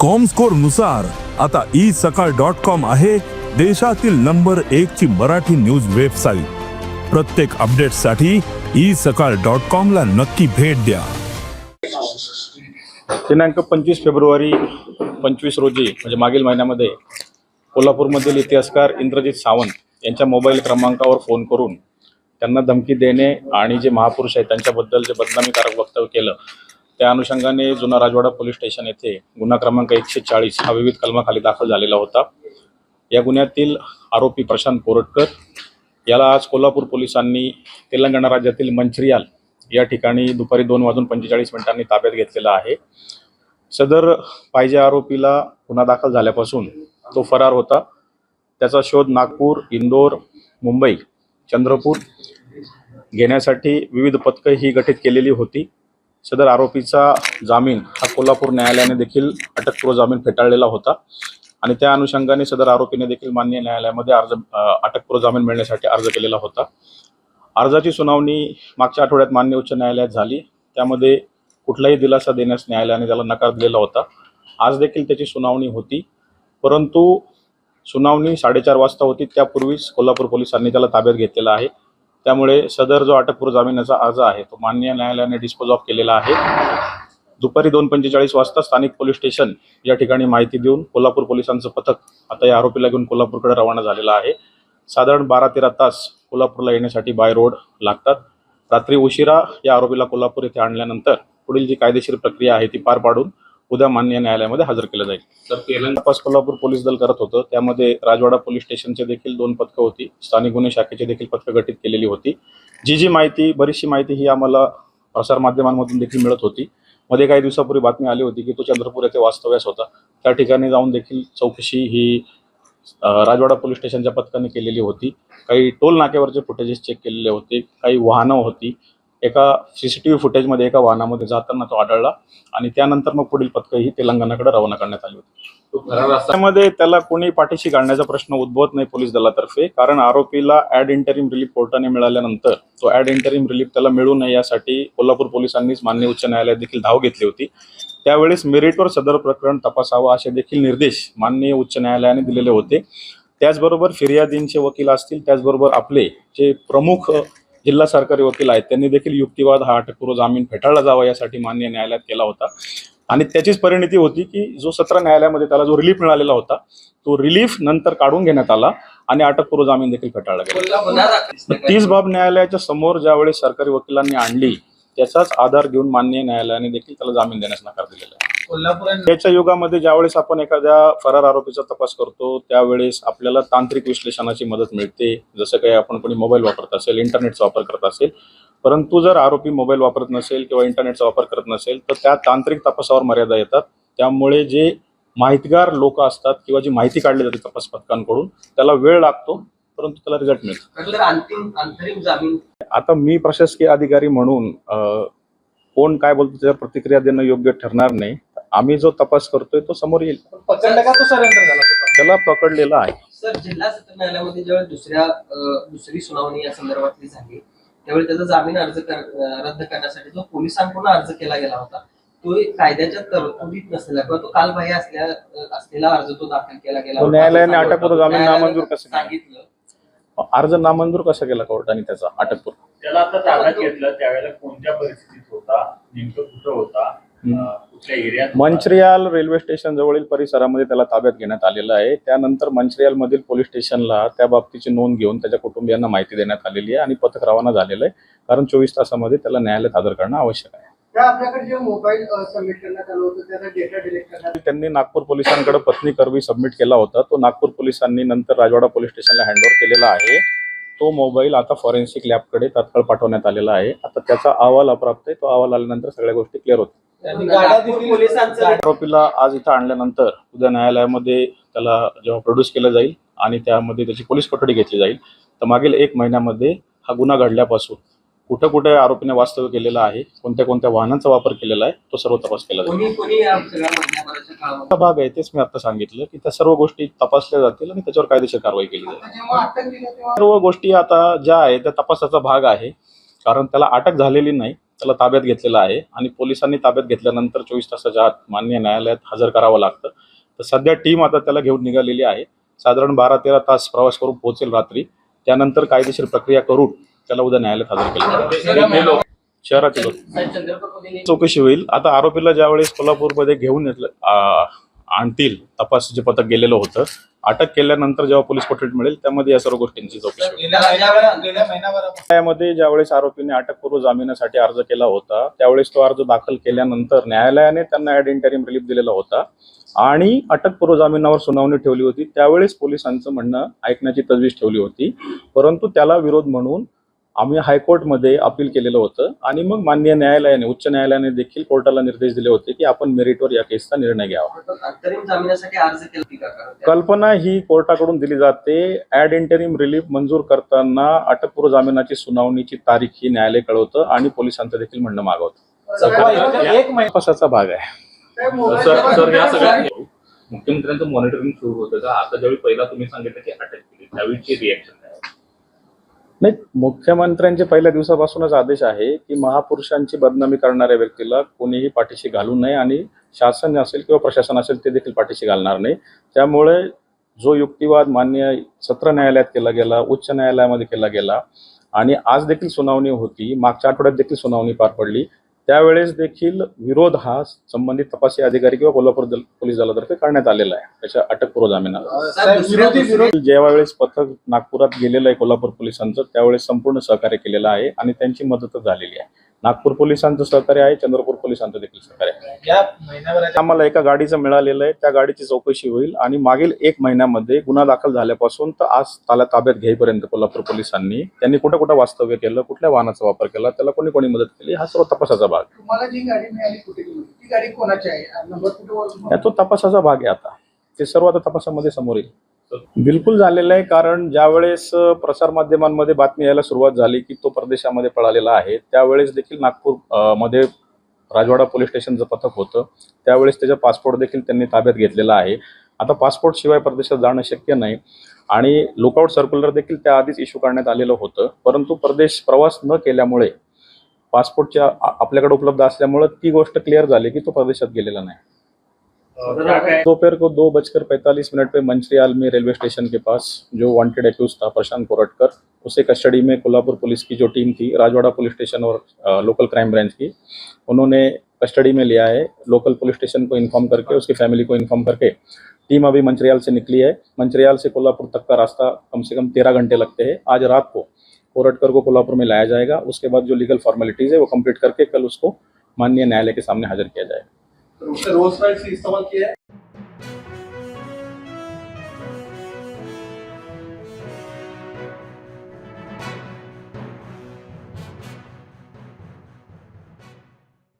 कॉमस्कोरनुसार आता E Sakal dot com आहे देशातील नंबर एक ची मराठी न्यूज वेबसाईट प्रत्येक अपडेटसाठी ई सकाळ डॉट कॉम ला नक्की भेट द्या. दिनांक पंचवीस फेब्रुवारी पंचवीस रोजी म्हणजे मागील महिन्यामध्ये कोल्हापूरमधील इतिहासकार इंद्रजित सावंत यांच्या मोबाईल क्रमांकावर फोन करून त्यांना धमकी देणे आणि जे महापुरुष आहेत त्यांच्याबद्दल जे बदनामीकारक वक्तव्य केलं त्या अनुषंगाने जुना राजवाडा पोलीस स्टेशन येथे गुन्हा क्रमांक एकशे चाळीस हा विविध कलमाखाली दाखल झालेला होता. या गुन्ह्यातील आरोपी प्रशांत कोरटकर याला आज कोल्हापूर पोलिसांनी तेलंगणा राज्यातील मंचरियाल या ठिकाणी दुपारी दोन वाजून पंचेचाळीस मिनिटांनी ताब्यात घेतलेला आहे. सदर पाहिजे आरोपीला गुन्हा दाखल झाल्यापासून तो फरार होता. त्याचा शोध नागपूर इंदोर मुंबई चंद्रपूर घेण्यासाठी विविध पथकं ही गठीत केलेली होती. सदर आरोपीचा जामीन हा कोल्हापूर न्यायालयाने देखील अटकपूर्व जामीन फेटाळलेला होता. आणि त्या अनुषंगाने सदर आरोपीने देखील मान्य न्यायालयामध्ये अर्ज अटकपूर्व जामीन मिळण्यासाठी अर्ज केलेला होता. अर्जाची सुनावणी मागच्या आठवड्यात मान्य उच्च न्यायालयात झाली. त्यामध्ये कुठलाही दिलासा देण्यास न्यायालयाने त्याला नकार दिलेला होता. आज देखील त्याची सुनावणी होती. परंतु सुनावणी साडेचार वाजता होती. त्यापूर्वीच कोल्हापूर पोलिसांनी त्याला ताब्यात घेतलेला आहे. त्यामुळे सदर जो अटकपूर्व जामिनाचा अर्ज आहे तो मान्य न्यायालयाने डिस्पोज ऑफ केलेला आहे. दुपारी दोन पंचेचाळीस वाजता स्थानिक पोलीस स्टेशन या ठिकाणी माहिती देऊन कोल्हापूर पोलिसांचं पथक आता या आरोपीला घेऊन कोल्हापूरकडे रवाना झालेलं आहे. साधारण बारा तेरा तास कोल्हापूरला येण्यासाठी बाय रोड लागतात. रात्री उशिरा या आरोपीला कोल्हापूर येथे आणल्यानंतर पुढील जी कायदेशीर प्रक्रिया आहे ती पार पाडून उद्या मान्य न्यायालयामध्ये हजर केलं जाईल. तर तेलंगणा तपास कोल्हापूर पोलीस दल करत होतं. त्यामध्ये राजवाडा पोलीस स्टेशनचे देखील दोन पथकं होती. स्थानिक गुन्हे शाखेची देखील पथकं गठीत केलेली होती. जी जी माहिती बरीचशी माहिती ही आम्हाला प्रसारमाध्यमांमधून देखील मिळत होती. मध्ये काही दिवसापूर्वी बातमी आली होती की तो चंद्रपूर येथे वास्तव्यास होता. त्या ठिकाणी जाऊन देखील चौकशी ही राजवाडा पोलीस स्टेशनच्या पथकाने केलेली होती. काही टोल नाक्यावरचे फुटेजेस चेक केलेले होते. काही वाहनं होती. एका सीसीटीव्ही फुटेजमध्ये एका वाहनामध्ये जाताना तो आढळला आणि त्यानंतर मग पुढील पथकं ही तेलंगणाकडे रवाना करण्यात आली होती. त्यामध्ये त्याला कोणी पाठीशी घालण्याचा प्रश्न उद्भवत नाही पोलीस दलातर्फे कारण आरोपीला ऍड इंटरिम रिलीफ कोर्टाने मिळाल्यानंतर तो ऍड इंटरिम रिलीफ त्याला मिळू नये यासाठी कोल्हापूर पोलिसांनीच मान्य उच्च न्यायालयात देखील धाव घेतली होती. त्यावेळेस मेरिटवर सदर प्रकरण तपासावं असे देखील निर्देश माननीय उच्च न्यायालयाने दिलेले होते. त्याचबरोबर फिर्यादींचे वकील असतील त्याचबरोबर आपले जे प्रमुख जिल्हा सरकारी वकील आहेत. त्यांनी देखील युक्तिवाद हा अटकपूर्व जामीन फेटाळला जावा यासाठी मान्य न्यायालयात केला होता. आणि त्याचीच परिणिती होती की जो सत्र न्यायालयामध्ये त्याला जो रिलीफ मिळालेला होता तो रिलीफ नंतर काढून घेण्यात आला आणि अटकपूर्व जामीन देखील फेटाळला गेला. तीच बाब न्यायालयाच्या समोर ज्यावेळेस सरकारी वकिलांनी आणली त्याचाच आधार घेऊन मान्य न्यायालयाने देखील त्याला जामीन देण्यास नकार दिलेला आहे. त्याच्या युगामध्ये ज्यावेळेस आपण एखाद्या फरार आरोपीचा तपास करतो त्यावेळेस आपल्याला तांत्रिक विश्लेषणाची मदत मिळते. जसं काही आपण कोणी मोबाईल वापरत असेल इंटरनेटचा वापर करत असेल परंतु जर आरोपी मोबाईल वापरत नसेल किंवा इंटरनेटचा वापर करत नसेल तर त्या तांत्रिक तपासावर मर्यादा येतात. त्यामुळे जे माहितगार लोक असतात किंवा जी माहिती काढली जाते तपास पथकांकडून त्याला वेळ लागतो परंतु त्याला रिझल्ट मिळतो. आता मी प्रशासकीय अधिकारी म्हणून कोण काय बोलतो त्याच्यावर प्रतिक्रिया देणं योग्य ठरणार नाही. आम्ही जो तपास करतोय तो समोर येईल. पकडला का तो सरेंडर झाला स्वतः त्याला पकडलेला आहे. सर जिल्हा सत्र न्यायालयामध्ये जेव्हा दुसऱ्या अं, दुसरी सुनावणी या संदर्भातली झाली त्यावेळी त्याचा जामीन अर्ज कर- अं, रद्द करण्यासाठी जो पोलिसांकडून अर्ज केला गेला होता. तो एक कायद्याच्या तरतुदीत नसलेला किंवा तो कालबाह्य असल्या अं, असलेला अर्ज तो दाखल केला गेला तो होता. न्यायालयाने असं अटकपूर्व जामीन न्यायालयाने नामंजूर कसं केलं? सांगितलं. अर्ज नामंजूर कसा केला कोर्टाने त्याचा? अटकपूर्व. त्याला आता ताब्यात घेतलं त्यावेळेला कोणत्या परिस्थितीत होता नेमकं कुठं होता? मंचरियाल रेल्वे स्टेशन जवळील परिसरामध्ये त्याला ताब्यात घेण्यात आलेलं आहे. त्यानंतर मंचरियाल मधील पोलीस स्टेशनला त्या बाबतीची नोंद घेऊन त्याच्या कुटुंबियांना माहिती देण्यात आलेली आहे आणि पथक रवाना झालेलं आहे. कारण चोवीस तासामध्ये त्याला न्यायालयात हजर करणं आवश्यक आहे. त्यांनी नागपूर पोलिसांकडे पत्नी करवी सबमिट केला होता. तो नागपूर पोलिसांनी नंतर राजवाडा पोलीस स्टेशनला हँडओव्हर केलेला आहे. तो मोबाईल आता फॉरेन्सिक लॅबकडे तात्काळ पाठवण्यात आलेला आहे. आता त्याचा अहवाल अप्राप्त आहे. तो अहवाल आल्यानंतर सगळ्या गोष्टी क्लिअर होतील. आरोपीला आज इथं आणल्यानंतर उद्या न्यायालयामध्ये त्याला जेव्हा प्रोड्यूस केलं जाईल आणि त्यामध्ये त्याची पोलीस कोठडी घेतली जाईल तर मागील एक महिन्यामध्ये हा गुन्हा घडल्यापासून कुठं कुठे आरोपीने वास्तव्य केलेलं आहे कोणत्या कोणत्या वाहनांचा वापर केलेला आहे तो सर्व तपास केला जाईल. भाग आहे तेच मी आता सांगितलं की त्या सर्व गोष्टी तपासल्या जातील आणि त्याच्यावर कायदेशीर कारवाई केली जाईल. जेव्हा अटक केलं तेव्हा सर्व गोष्टी आता ज्या आहेत त्या तपासाचा भाग आहे कारण त्याला अटक झालेली नाही. त्याला ताब्यात घेतलेला आहे आणि पोलिसांनी ताब्यात घेतल्यानंतर चोवीस तासाच्या आत मान्य न्यायालयात हजर करावं लागतं तर सध्या टीम आता त्याला घेऊन निघालेली आहे साधारण बारा तेरा तास प्रवास करून पोहोचेल रात्री त्यानंतर कायदेशीर प्रक्रिया करून त्याला उद्या न्यायालयात हजर केलं. शहरातील. चौकशी होईल आता आरोपीला ज्यावेळेस कोल्हापूरमध्ये घेऊन आणतील तपासाचे पथक गेलेलं होतं. अटक केल्यानंतर जेव्हा पोलीस कोठडीत मिळेल त्यामध्ये या सर्व गोष्टींची चौकशी न्यायालयामध्ये ज्यावेळेस आरोपीने अटकपूर्व जामिनासाठी अर्ज केला होता त्यावेळेस तो अर्ज दाखल केल्यानंतर न्यायालयाने त्यांना ऍड इंटरिम रिलीफ दिलेला होता. आणि अटकपूर्व जामिनावर सुनावणी ठेवली होती. त्यावेळेस पोलिसांचं म्हणणं ऐकण्याची तजवीज ठेवली होती. परंतु त्याला विरोध म्हणून आम्ही हायकोर्टमध्ये अपील केलेलं होतं आणि मग माननीय न्यायालयाने उच्च न्यायालयाने देखील कोर्टाला निर्देश दिले होते की आपण मेरिटवर या केसचा निर्णय घ्यावा. कल्पना ही कोर्टाकडून दिली जाते. ऍड इंटरिम रिलीफ मंजूर करताना अटकपूर्व जामिनाची सुनावणीची तारीख ही न्यायालय कळवतं आणि पोलिसांचं देखील म्हणणं मागवतं. एक तपासाचा भाग आहे? मुख्यमंत्र्यांचं मॉनिटरिंग सुरू होतं का? आता ज्यावेळी पहिला तुम्ही सांगितलं की अटक केली त्यावेळीची रिएक्शन काय? नाही मुख्यमंत्र्यांचे पहिल्या दिवसापासूनच आदेश आहे की महापुरुषांची बदनामी करणाऱ्या व्यक्तीला कोणीही पाठीशी घालू नये आणि शासन असेल किंवा प्रशासन असेल ते देखील पाठीशी घालणार नाही. त्यामुळे जो युक्तिवाद मान्य सत्र न्यायालयात केला गेला उच्च न्यायालयामध्ये केला गेला आणि आज देखील सुनावणी होती मागच्या आठवड्यात देखील सुनावणी पार पडली त्यावेळेस देखील विरोध हा संबंधित तपासी अधिकारी किंवा कोल्हापूर पोलीस दलातर्फे करण्यात आलेला आहे. त्याच्या अटकपूर्व जामिनाला साहेब, दुसऱ्या- जेव्हा वेळेस पथक नागपुरात गेलेलं आहे कोल्हापूर पोलिसांचं त्यावेळेस संपूर्ण सहकार्य केलेलं आहे आणि त्यांची मदतच झालेली आहे. नागपूर पोलिसांचं सहकार्य आहे चंद्रपूर पोलिसांचं देखील सहकार्य आहे. आम्हाला एका गाडीचं मिळालेलं आहे त्या गाडीची चौकशी होईल आणि मागील एक महिन्यामध्ये गुन्हा दाखल झाल्यापासून तर आज त्याला ताब्यात घेईपर्यंत कोल्हापूर पोलिसांनी त्यांनी कुठं कुठं वास्तव्य केलं कुठल्या वाहनाचा वापर केला त्याला कोणी कोणी मदत केली हा सर्व तपासाचा भाग तो तपासाचा भाग आहे आता. ते सर्व आता तपासामध्ये समोर येईल. बिलकुल झालेलं आहे कारण ज्यावेळेस प्रसारमाध्यमांमध्ये बातमी यायला सुरुवात झाली की तो परदेशामध्ये पळालेला आहे त्यावेळेस देखील नागपूरमध्ये राजवाडा पोलीस स्टेशनचं पथक होतं. त्यावेळेस त्याचा पासपोर्ट देखील त्यांनी ताब्यात घेतलेला आहे. आता पासपोर्ट शिवाय परदेशात जाणं शक्य नाही आणि लुकआउट सर्क्युलर देखील त्याआधीच इश्यू करण्यात आलेलं होतं. परंतु परदेश प्रवास न केल्यामुळे पासपोर्टच्या आपल्याकडे उपलब्ध असल्यामुळे ती गोष्ट क्लिअर झाली की तो परदेशात गेलेला नाही. दोपहर को दो बजकर पैंतालीस मिनट पे मंचरियाल में रेलवे स्टेशन के पास जो वांटेड एक्यूज था प्रशांत कोरटकर, उसे कस्टडी में कोल्हापुर पुलिस की जो टीम थी, राजवाड़ा पुलिस स्टेशन और लोकल क्राइम ब्रांच की, उन्होंने कस्टडी में लिया है लोकल पुलिस स्टेशन को इन्फॉर्म करके, उसकी फैमिली को इन्फॉर्म करके, टीम अभी मंचरियाल से निकली है, मंचरियाल से कोल्हापुर तक का रास्ता कम से कम तेरह घंटे लगते हैं, आज रात को कोरटकर को कोल्हापुर में लाया जाएगा, उसके बाद जो लीगल फॉर्मेलिटीज़ है वो कंप्लीट करके कल उसको माननीय न्यायालय के सामने हाजिर किया जाएगा। रोज राइड से इस्तेमाल किया है।